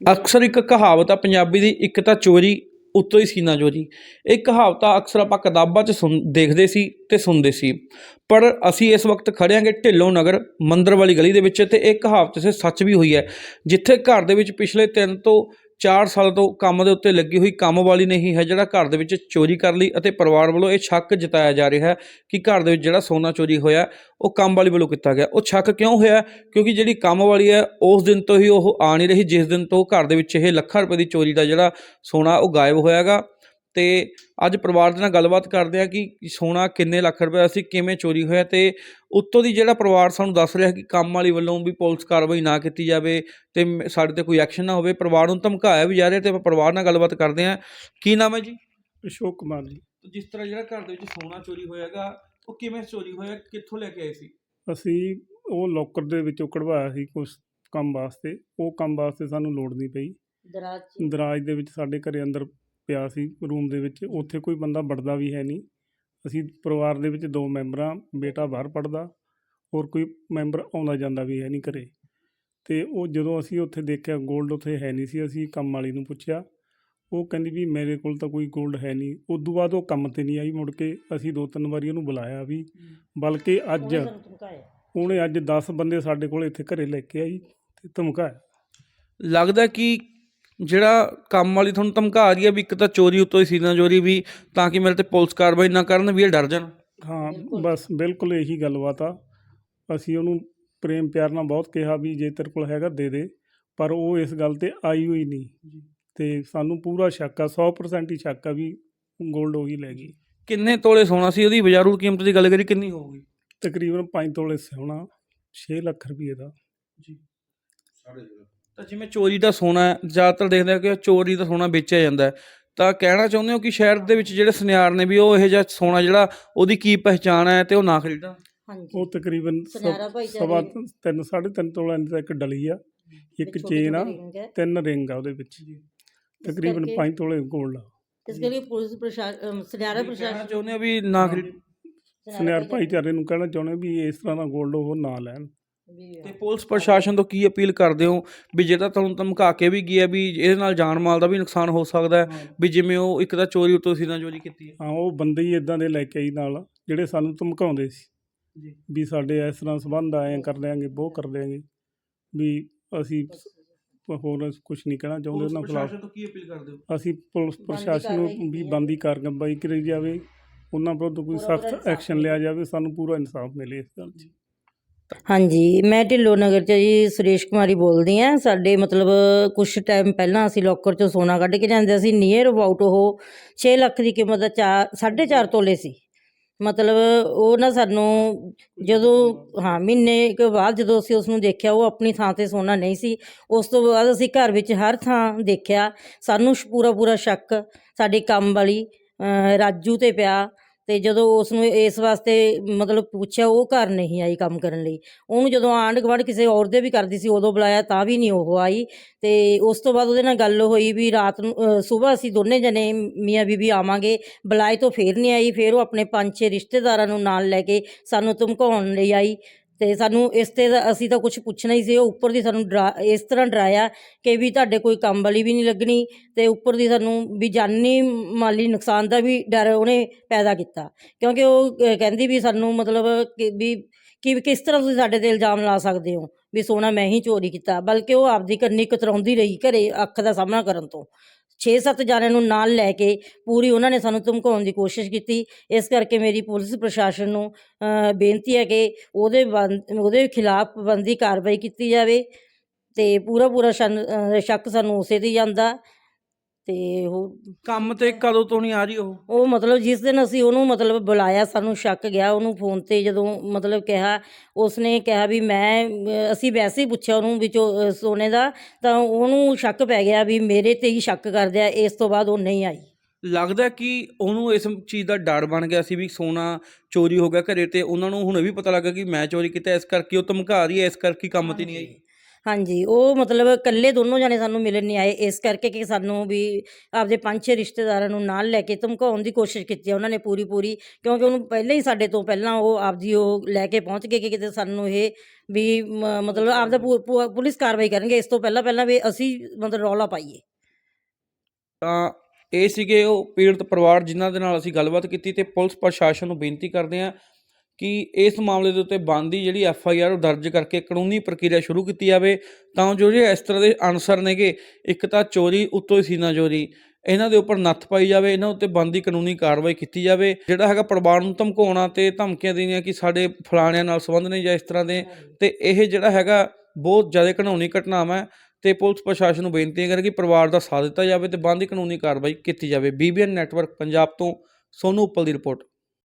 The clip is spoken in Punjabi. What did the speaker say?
ਅਕਸਰ ਇੱਕ ਕਹਾਵਤ ਆ, ਪੰਜਾਬੀ ਦੀ, ਇੱਕ ਤਾਂ ਚੋਰੀ, ਉੱਤੋਂ ਹੀ ਸੀਨਾ ਚੋਰੀ। ਇਹ ਕਹਾਵਤਾਂ ਅਕਸਰ ਆਪਾਂ ਕਿਤਾਬਾਂ 'ਚ ਸੁਣ, ਦੇਖਦੇ ਸੀ ਤੇ ਸੁਣਦੇ ਸੀ। ਪਰ ਅਸੀਂ ਇਸ ਵਕਤ ਖੜੇ ਢਿੱਲੋਂ ਨਗਰ, ਮੰਦਰ ਵਾਲੀ ਗਲੀ ਦੇ ਵਿੱਚ ਤੇ ਇਹ ਕਹਾਵਤ ਸੇ ਸੱਚ ਵੀ ਹੋਈ ਹੈ, ਜਿੱਥੇ ਘਰ ਦੇ ਵਿੱਚ ਪਿਛਲੇ 3 ਤੋਂ 4 ਸਾਲ ਤੋਂ ਕੰਮ ਦੇ ਉੱਤੇ ਲੱਗੀ ਹੋਈ ਕੰਮ ਵਾਲੀ ਨਹੀਂ ਹੈ ਜਿਹੜਾ ਘਰ ਦੇ ਵਿੱਚ ਚੋਰੀ ਕਰ ਲਈ ਅਤੇ ਪਰਿਵਾਰ ਵੱਲੋਂ ਇਹ ਸ਼ੱਕ ਜਤਾਇਆ ਜਾ ਰਿਹਾ ਹੈ ਕਿ ਘਰ ਦੇ ਵਿੱਚ ਜਿਹੜਾ ਸੋਨਾ ਚੋਰੀ ਹੋਇਆ, ਉਹ ਕੰਮ ਵਾਲੀ ਵੱਲੋਂ ਕੀਤਾ ਗਿਆ। ਉਹ ਸ਼ੱਕ ਕਿਉਂ ਹੋਇਆ? ਕਿਉਂਕਿ ਜਿਹੜੀ ਕੰਮ ਵਾਲੀ ਹੈ, ਉਸ ਦਿਨ ਤੋਂ ਹੀ ਉਹ ਆ ਨਹੀਂ ਰਹੀ, ਜਿਸ ਦਿਨ ਤੋਂ ਘਰ ਦੇ ਵਿੱਚ ਇਹ ਲੱਖਾਂ ਰੁਪਏ ਦੀ ਚੋਰੀ ਦਾ ਜਿਹੜਾ ਸੋਨਾ, ਉਹ ਗਾਇਬ ਹੋਇਆਗਾ। ਤੇ ਅੱਜ ਪਰਿਵਾਰ ਦੇ ਨਾਲ ਗੱਲਬਾਤ ਕਰਦੇ ਆ ਕਿ ਸੋਨਾ ਕਿੰਨੇ ਲੱਖ ਰੁਪਏ ਸੀ ਕਿਵੇਂ ਚੋਰੀ ਹੋਇਆ ਤੇ ਉੱਤੋਂ ਦੀ ਜਿਹੜਾ ਪਰਿਵਾਰ ਸਾਨੂੰ ਦੱਸ ਰਿਹਾ ਕਿ ਕੰਮ ਵਾਲੀ ਵੱਲੋਂ ਵੀ ਪੁਲਿਸ ਕਾਰਵਾਈ ਨਾ ਕੀਤੀ ਜਾਵੇ ਤੇ ਸਾਡੇ ਤੇ ਕੋਈ ਐਕਸ਼ਨ ਨਾ ਹੋਵੇ ਪਰਿਵਾਰ ਨੂੰ ਧਮਕਾਇਆ ਵੀ ਜਾ ਰਿਹਾ ਤੇ ਆਪਾਂ ਪਰਿਵਾਰ ਨਾਲ ਗੱਲਬਾਤ ਕਰਦੇ ਆ। ਕੀ ਨਾਮ ਹੈ ਜੀ? ਅਸ਼ੋਕ ਕੁਮਾਰ ਜੀ। ਜਿਸ ਤਰ੍ਹਾਂ ਜਿਹੜਾ ਘਰ ਦੇ ਵਿੱਚ ਸੋਨਾ ਚੋਰੀ ਹੋਇਆਗਾ ਉਹ ਕਿਵੇਂ ਚੋਰੀ ਹੋਇਆ ਕਿੱਥੋਂ ਲੈ ਕੇ ਆਏ ਸੀ? ਅਸੀਂ ਉਹ ਲੋਕਰ ਦੇ ਵਿੱਚੋਂ ਕਢਵਾਇਆ ਸੀ ਕੁਝ ਕੰਮ ਵਾਸਤੇ ਉਹ ਕੰਮ ਵਾਸਤੇ ਸਾਨੂੰ ਲੋੜ ਨਹੀਂ ਪਈ। ਦਰਾਜ ਦਰਾਜ ਦੇ ਵਿੱਚ ਸਾਡੇ ਘਰੇ ਅੰਦਰ ਪਿਆ ਸੀ ਰੂਮ ਦੇ ਵਿੱਚ ਉੱਥੇ ਕੋਈ ਬੰਦਾ ਵੜਦਾ ਵੀ ਹੈ ਨਹੀਂ। ਅਸੀਂ ਪਰਿਵਾਰ ਦੇ ਵਿੱਚ ਦੋ ਮੈਂਬਰਾਂ ਬੇਟਾ ਬਾਹਰ ਪੜਦਾ ਹੋਰ ਕੋਈ ਮੈਂਬਰ ਆਉਂਦਾ ਜਾਂਦਾ ਵੀ ਹੈ ਨਹੀਂ ਘਰੇ। ਤੇ ਉਹ ਜਦੋਂ ਅਸੀਂ ਉੱਥੇ ਦੇਖਿਆ 골ਡ ਉੱਥੇ ਹੈ ਨਹੀਂ ਸੀ ਅਸੀਂ ਕੰਮ ਵਾਲੀ ਨੂੰ ਪੁੱਛਿਆ। ਉਹ ਕਹਿੰਦੀ ਵੀ ਮੇਰੇ ਕੋਲ ਤਾਂ ਕੋਈ 골ਡ ਹੈ ਨਹੀਂ। ਉਦੋਂ ਬਾਅਦ ਉਹ ਕੰਮ ਤੇ ਨਹੀਂ ਆਈ ਮੁੜ ਕੇ ਅਸੀਂ ਦੋ ਤਿੰਨ ਵਾਰੀ ਉਹਨੂੰ ਬੁਲਾਇਆ ਵੀ ਬਲਕਿ ਅੱਜ ਉਹਨੇ ਅੱਜ 10 ਬੰਦੇ ਸਾਡੇ ਕੋਲ ਇੱਥੇ ਘਰੇ ਲੈ ਕੇ ਆਈ ਤੇ ਧਮਕਾਇਆ। ਲੱਗਦਾ ਕਿ ਜਿਹੜਾ ਕੰਮ ਵਾਲੀ ਤੁਹਾਨੂੰ ਧਮਕਾ ਰਹੀ ਹੈ ਵੀ ਇੱਕ ਤਾਂ ਚੋਰੀ ਉੱਤੋਂ ਹੀ ਸੀਨਾ ਚੋਰੀ ਵੀ ਤਾਂ ਕਿ ਮੇਰੇ ਤੇ ਪੁਲਿਸ ਕਾਰਵਾਈ ਨਾ ਕਰਨ ਵੀ ਇਹ ਡਰ ਜਾਣ? ਹਾਂ। ਬਸ ਬਿਲਕੁਲ ਇਹੀ ਗੱਲਬਾਤ ਆ। ਅਸੀਂ ਉਹਨੂੰ ਪ੍ਰੇਮ ਪਿਆਰ ਨਾਲ ਬਹੁਤ ਕਿਹਾ ਵੀ ਜੇ ਤੇਰੇ ਕੋਲ ਹੈਗਾ ਦੇ ਦੇ ਪਰ ਉਹ ਇਸ ਗੱਲ ਤੇ ਆਈ ਹੋਈ ਨਹੀਂ। ਤੇ ਸਾਨੂੰ ਪੂਰਾ ਸ਼ੱਕ ਆ 100% ਹੀ ਸ਼ੱਕ ਆ ਵੀ 골ਡ ਉਹੀ ਲੈ ਗਈ। ਕਿੰਨੇ ਤੋਲੇ ਸੋਨਾ ਸੀ? ਉਹਦੀ ਬਾਜ਼ਾਰੂ ਕੀਮਤ ਦੀ ਗੱਲ ਕਰੀ ਕਿੰਨੀ ਹੋਊਗੀ? ਤਕਰੀਬਨ 5 ਤੋਲੇ ਸੋਨਾ 6 ਲੱਖ ਰੁਪਏ ਦਾ। ਤਾਂ ਜਿਵੇਂ ਚੋਰੀ ਦਾ ਸੋਨਾ ਹੈ, ਜ਼ਿਆਦਾਤਰ ਦੇਖਦੇ ਆ ਕਿ ਚੋਰੀ ਦਾ ਸੋਨਾ ਵੇਚਿਆ ਜਾਂਦਾ ਹੈ। ਤਾਂ ਕਹਿਣਾ ਚਾਹੁੰਦੇ ਹੋ ਕਿ ਸ਼ਹਿਰ ਦੇ ਵਿੱਚ ਜਿਹੜੇ ਸੁਨਿਆਰ ਨੇ ਵੀ ਉਹ ਇਹੋ ਜਿਹਾ ਸੋਨਾ ਜਿਹੜਾ ਉਹਦੀ ਕੀ ਪਹਿਚਾਣ ਹੈ ਤੇ ਉਹ ਨਾ ਖਰੀਦਣ? ਹਾਂਜੀ। ਉਹ ਤਕਰੀਬਨ ਸ- ਸੁਨਿਆਰਾ ਭਾਈਚਾਰੇ ਸਵਾ ਤਿੰਨ ਸਾਢੇ ਤਿੰਨ ਤੋਲਾ ਦਾ ਇੱਕ ਡਲੀ ਆ ਇੱਕ ਛੋਟੀ ਚੇਨ ਆ ਛੋਟੀ ring ਹੈ। ਤਿੰਨ ਰਿੰਗ ਆ ਉਹਦੇ ਵਿੱਚ ਇਸ ਤਕਰੀਬਨ ਕਰਕੇ 5 ਤੋਲੇ 골ਡ ਆ। ਇਸ ਕਰਕੇ ਪੁਲਿਸ ਪ੍ਰਸ਼ਾਸਨ ਸੁਨਿਆਰਾ ਕਹਿਣਾ ਪ੍ਰਸ਼ਾਸਨ ਚਾਹੁੰਦੇ ਹੋ ਵੀ ਨਾ ਖਰੀਦ ਸੁਨਿਆਰ ਭਾਈਚਾਰੇ ਨੂੰ ਕਹਿਣਾ ਚਾਹੁੰਦੇ ਵੀ ਇਸ ਤਰ੍ਹਾਂ ਦਾ 골ਡ ਉਹ ਨਾ ਲੈਣ। ਤੇ ਪੁਲਿਸ ਪ੍ਰਸ਼ਾਸਨ ਤੋਂ ਕੀ ਅਪੀਲ ਕਰਦੇ ਹੋ? ਵੀ ਜੇ ਤਾਂ ਤੁਹਾਨੂੰ ਧਮਕਾ ਕੇ ਵੀ ਗਿਆ ਵੀ ਇਹਦੇ ਨਾਲ ਜਾਨ ਮਾਲ ਦਾ ਵੀ ਨੁਕਸਾਨ ਹੋ ਸਕਦਾ ਹੈ ਵੀ ਜਿਵੇਂ ਉਹ ਇੱਕ ਤਾਂ ਚੋਰੀ ਉੱਤੋਂ ਸੀਨਾ ਚੋਰੀ ਕੀਤੀ ਹੈ। ਹਾਂ ਉਹ ਬੰਦੇ ਹੀ ਇਦਾਂ ਦੇ ਲੈ ਕੇ ਆਈ ਨਾਲ ਜਿਹੜੇ ਸਾਨੂੰ ਧਮਕਾਉਂਦੇ ਸੀ। ਜੀ। ਵੀ ਸਾਡੇ ਇਸ ਤਰ੍ਹਾਂ ਸੰਬੰਧ ਆਏ ਕਰ ਦਿਆਂਗੇ ਉਹ ਕਰ ਦਿਆਂਗੇ। ਵੀ ਅਸੀਂ ਹੋਰ ਕੁਝ ਨਹੀਂ ਕਹਿਣਾ ਚਾਹੁੰਦੇ ਉਹਨਾਂ ਖਿਲਾਫ। ਪ੍ਰਸ਼ਾਸਨ ਤੋਂ ਕੀ ਅਪੀਲ ਕਰਦੇ ਹੋ? ਅਸੀਂ ਪੁਲਿਸ ਪ੍ਰਸ਼ਾਸਨ ਨੂੰ ਵੀ ਬੰਦੀ ਕਾਰਵਾਈ ਕਰੀ ਜਾਵੇ। ਉਹਨਾਂ ਵਿਰੁੱਧ ਕੋਈ ਸਖਤ ਐਕਸ਼ਨ ਲਿਆ ਜਾਵੇ ਸਾਨੂੰ ਪੂਰਾ ਇਨਸਾਫ ਮਿਲੇ ਇਸ ਗੱਲ 'ਚ। ਹਾਂਜੀ, ਮੈਂ ਢਿੱਲੋਂ ਨਗਰ ਚ ਜੀ ਸੁਰੇਸ਼ ਕੁਮਾਰੀ ਬੋਲਦੀ ਹਾਂ ਸਾਡੇ ਮਤਲਬ ਕੁਝ ਟਾਈਮ ਪਹਿਲਾਂ ਅਸੀਂ ਲੋਕਰ ਚੋਂ ਸੋਨਾ ਕੱਢ ਕੇ ਜਾਂਦੇ ਸੀ ਨੀਅਰ ਅਬਾਊਟ ਉਹ 6 ਲੱਖ ਦੀ ਕੀਮਤ ਦਾ ਚਾਰ 4.5 ਤੋਲੇ ਸੀ। ਮਤਲਬ ਉਹ ਨਾ ਸਾਨੂੰ ਜਦੋਂ, ਹਾਂ, ਮਹੀਨੇ ਕੁ ਬਾਅਦ ਜਦੋਂ ਅਸੀਂ ਉਸ ਨੂੰ ਦੇਖਿਆ, ਉਹ ਆਪਣੀ ਥਾਂ ਤੇ ਸੋਨਾ ਨਹੀਂ ਸੀ। ਉਸ ਤੋਂ ਬਾਅਦ ਅਸੀਂ ਘਰ ਵਿੱਚ ਹਰ ਥਾਂ ਦੇਖਿਆ, ਸਾਨੂੰ ਸ਼- ਪੂਰਾ ਪੂਰਾ ਸ਼ੱਕ, ਸਾਡੀ ਕੰਮ ਵਾਲੀ ਰਾਜੂ ਤੇ ਪਿਆ। ਤੇ ਜਦੋਂ ਉਸ ਨੂੰ ਇਸ ਵਾਸਤੇ ਮਤਲਬ ਪੁੱਛਿਆ, ਉਹ ਘਰ ਨਹੀਂ ਆਈ ਕੰਮ ਕਰਨ ਲਈ। ਉਹਨੂੰ ਜਦੋਂ ਆਂਢ ਗੁਆਂਢ ਕਿਸੇ ਔਰ ਦੇ ਵੀ ਕਰਦੀ ਸੀ, ਉਦੋਂ ਬੁਲਾਇਆ ਤਾਂ ਵੀ ਨਹੀਂ ਉਹ ਆਈ। ਤੇ ਉਸ ਤੋਂ ਬਾਅਦ ਉਹਦੇ ਨਾਲ ਗੱਲ ਹੋਈ ਵੀ ਰਾਤ ਨੂੰ ਸਵੇਰ ਅਸੀਂ ਦੋਨੇ ਜਣੇ, ਮੀਆਂ ਬੀਬੀ ਆਵਾਂਗੇ। ਬੁਲਾਏ ਤੋਂ ਫੇਰ ਨਹੀਂ ਆਈ, ਫੇਰ ਉਹ ਆਪਣੇ ਪੰਜ ਛੇ ਰਿਸ਼ਤੇਦਾਰਾਂ ਨੂੰ ਨਾਲ ਲੈ ਕੇ ਸਾਨੂੰ ਧਮਕਾਉਣ ਲਈ ਆਈ। ਤੇ ਸਾਨੂੰ ਇਸ ਤੇ ਤਾਂ- ਅਸੀਂ ਤਾਂ ਕੁਝ ਪੁੱਛਣਾ ਹੀ ਸੀ, ਉਹ ਉੱਪਰ ਦੀ ਸਾਨੂੰ ਡਰਾ, ਇਸ ਤਰ੍ਹਾਂ ਡਰਾਇਆ ਕਿ ਵੀ ਤੁਹਾਡੇ ਕੋਈ ਕੰਮ ਵਾਲੀ ਵੀ ਨਹੀਂ ਲੱਗਣੀ ਤੇ ਉੱਪਰ ਦੀ ਸਾਨੂੰ ਵੀ ਜਾਨੀ ਮਾਲੀ ਨੁਕਸਾਨ ਦਾ ਵੀ ਡਰ ਉਹਨੇ ਪੈਦਾ ਕੀਤਾ। ਕਿਉਂਕਿ ਉਹ ਕਹਿੰਦੀ ਵੀ ਸਾਨੂੰ ਮਤਲਬ ਕਿ ਵੀ, ਕਿ ਕਿਸ ਤਰ੍ਹਾਂ ਤੁਸੀਂ ਸਾਡੇ ਤੇ ਇਲਜ਼ਾਮ ਲਾ ਸਕਦੇ ਹੋ ਵੀ ਸੋਨਾ ਮੈਂ ਹੀ ਚੋਰੀ ਕੀਤਾ, ਬਲਕਿ ਉਹ ਆਪਦੀ ਕੰਨੀ ਕਤਰਾਉਂਦੀ ਰਹੀ ਘਰੇ ਅੱਖ ਦਾ ਸਾਹਮਣਾ ਕਰਨ ਤੋਂ। 6-7 ਜਾਣਿਆਂ ਨੂੰ ਨਾਲ ਲੈ ਕੇ ਪੂਰੀ ਉਹਨਾਂ ਨੇ ਸਾਨੂੰ ਧਮਕਾਉਣ ਦੀ ਕੋਸ਼ਿਸ਼ ਕੀਤੀ। ਇਸ ਕਰਕੇ ਮੇਰੀ ਪੁਲਿਸ ਪ੍ਰਸ਼ਾਸਨ ਨੂੰ ਬੇਨਤੀ ਹੈ ਕਿ ਉਹਦੇ ਬੰ- ਉਹਦੇ ਖਿਲਾਫ ਪਾਬੰਦੀ ਕਾਰਵਾਈ ਕੀਤੀ ਜਾਵੇ ਤੇ ਪੂਰਾ ਪੂਰਾ ਸ਼ਨ- ਸ਼ੱਕ ਸਾਨੂੰ ਉਸੇ ਤੇ ਹੀ ਜਾਂਦਾ। ਤੇ ਉਹ ਕੰਮ ਤੇ ਕਦੋਂ ਤੋਂ ਨਹੀਂ ਆ ਰਹੀ ਉਹ? ਉਹ ਮਤਲਬ ਜਿਸ ਦਿਨ ਅਸੀਂ ਉਹਨੂੰ ਮਤਲਬ ਬੁਲਾਇਆ ਸਾਨੂੰ ਸ਼ੱਕ ਗਿਆ ਉਹਨੂੰ ਫੋਨ ਤੇ ਜਦੋਂ ਮਤਲਬ ਕਿਹਾ ਉਸਨੇ ਕਿਹਾ ਵੀ ਮੈਂ ਅਸੀਂ ਵੈਸੇ ਹੀ ਪੁੱਛਿਆ ਉਹਨੂੰ ਵੀ ਚੋ- ਅ, ਸੋਨੇ ਦਾ ਤਾਂ ਉਹਨੂੰ ਸ਼ੱਕ ਪੈ ਗਿਆ ਵੀ ਮੇਰੇ ਤੇ ਹੀ ਸ਼ੱਕ ਕਰਦੇ ਆ ਇਸ ਤੋਂ ਬਾਅਦ ਉਹ ਨਹੀਂ ਆਈ। ਲੱਗਦਾ ਕਿ ਉਹਨੂੰ ਇਸ ਚੀਜ਼ ਦਾ ਡਰ ਬਣ ਗਿਆ ਸੀ ਵੀ ਸੋਨਾ ਚੋਰੀ ਹੋ ਗਿਆ ਘਰੇ ਤੇ ਉਹਨਾਂ ਨੂੰ ਹੁਣ ਇਹ ਵੀ ਪਤਾ ਲੱਗਾ ਕਿ ਮੈਂ ਚੋਰੀ ਕੀਤਾ ਇਸ ਕਰਕੇ ਉਹ ਧਮਕਾ ਰਹੀ ਹੈ ਇਸ ਕਰਕੇ ਕੰਮ ਤੇ ਨਹੀਂ ਆਈ। ਹਾਂਜੀ, ਉਹ ਮਤਲਬ ਇਕੱਲੇ ਦੋਨੋਂ ਜਾਣੇ ਸਾਨੂੰ ਮਿਲਣ ਨਹੀਂ ਆਏ, ਇਸ ਕਰਕੇ ਕਿ ਸਾਨੂੰ ਵੀ ਆਪਦੇ ਪੰਜ ਛੇ ਰਿਸ਼ਤੇਦਾਰਾਂ ਨੂੰ ਨਾਲ ਲੈ ਕੇ ਧਮਕਾਉਣ ਦੀ ਕੋਸ਼ਿਸ਼ ਕੀਤੀ ਉਹਨਾਂ ਨੇ ਪੂਰੀ ਪੂਰੀ ਕਿਉਂਕਿ ਉਹਨੂੰ ਪਹਿਲਾਂ ਹੀ ਸਾਡੇ ਤੋਂ ਪਹਿਲਾਂ ਉਹ ਆਪਦੀ ਉਹ ਲੈ ਕੇ ਪਹੁੰਚ ਗਏ ਕਿ ਕਿਤੇ ਸਾਨੂੰ ਇਹ ਵੀ ਮਤਲਬ ਆਪਦਾ ਪੂ- ਪੁਲਿਸ ਕਾਰਵਾਈ ਕਰਨਗੇ, ਇਸ ਤੋਂ ਪਹਿਲਾਂ ਪਹਿਲਾਂ ਵੀ ਅਸੀਂ ਮਤਲਬ ਰੌਲਾ ਪਾਈਏ। ਤਾਂ ਇਹ ਸੀਗੇ ਉਹ ਪੀੜਤ ਪਰਿਵਾਰ ਜਿਨ੍ਹਾਂ ਦੇ ਨਾਲ ਅਸੀਂ ਗੱਲਬਾਤ ਕੀਤੀ ਤੇ ਪੁਲਿਸ ਪ੍ਰਸ਼ਾਸਨ ਨੂੰ ਬੇਨਤੀ ਕਰਦੇ ਹਾਂ ਕਿ ਇਸ ਮਾਮਲੇ ਦੇ ਉੱਤੇ ਬੰਦੀ ਜਿਹੜੀ ਐਫ ਆਈ ਆਰ ਉਹ ਦਰਜ ਕਰਕੇ ਕਾਨੂੰਨੀ ਪ੍ਰਕਿਰਿਆ ਸ਼ੁਰੂ ਕੀਤੀ ਜਾਵੇ, ਤਾਂ ਜੋ ਜਿਹੜੇ ਇਸ ਤਰ੍ਹਾਂ ਦੇ ਅਨਸਰ ਨੇਗੇ, ਇੱਕ ਤਾਂ ਚੋਰੀ, ਉੱਤੋਂ ਹੀ ਸੀਨਾ ਚੋਰੀ, ਇਹਨਾਂ ਦੇ ਉੱਪਰ ਨੱਥ ਪਾਈ ਜਾਵੇ, ਇਹਨਾਂ ਉੱਤੇ ਬੰਦੀ ਕਾਨੂੰਨੀ ਕਾਰਵਾਈ ਕੀਤੀ ਜਾਵੇ, ਜਿਹੜਾ ਹੈਗਾ ਪਰਿਵਾਰ ਨੂੰ ਧਮਕਾਉਣਾ ਤੇ ਧਮਕੀਆਂ ਦੇਣੀਆਂ ਕਿ ਸਾਡੇ ਫਲਾਣਿਆਂ ਨਾਲ ਸੰਬੰਧ ਨੇ ਜਾਂ ਇਸ ਤਰ੍ਹਾਂ ਦੇ, ਤੇ ਇਹ ਜਿਹੜਾ ਹੈਗਾ ਬਹੁਤ ਜ਼ਿਆਦਾ ਘਣਾਉਣੀ ਘਟਨਾਵਾਂ ਹੈ, ਤੇ ਪੁਲਿਸ ਪ੍ਰਸ਼ਾਸਨ ਨੂੰ ਬੇਨਤੀ ਹੈ ਕਿ ਪਰਿਵਾਰ ਦਾ ਸਾਥ ਦਿੱਤਾ ਜਾਵੇ ਤੇ ਬੰਦੀ ਕਾਨੂੰਨੀ ਕਾਰਵਾਈ ਕੀਤੀ ਜਾਵੇ। ਬੀਬੀਐਨ ਨੈਟਵਰਕ, ਪੰਜਾਬ ਤੋਂ ਸੋਨੂ ਉੱਪਲ ਦੀ ਰਿਪੋਰਟ।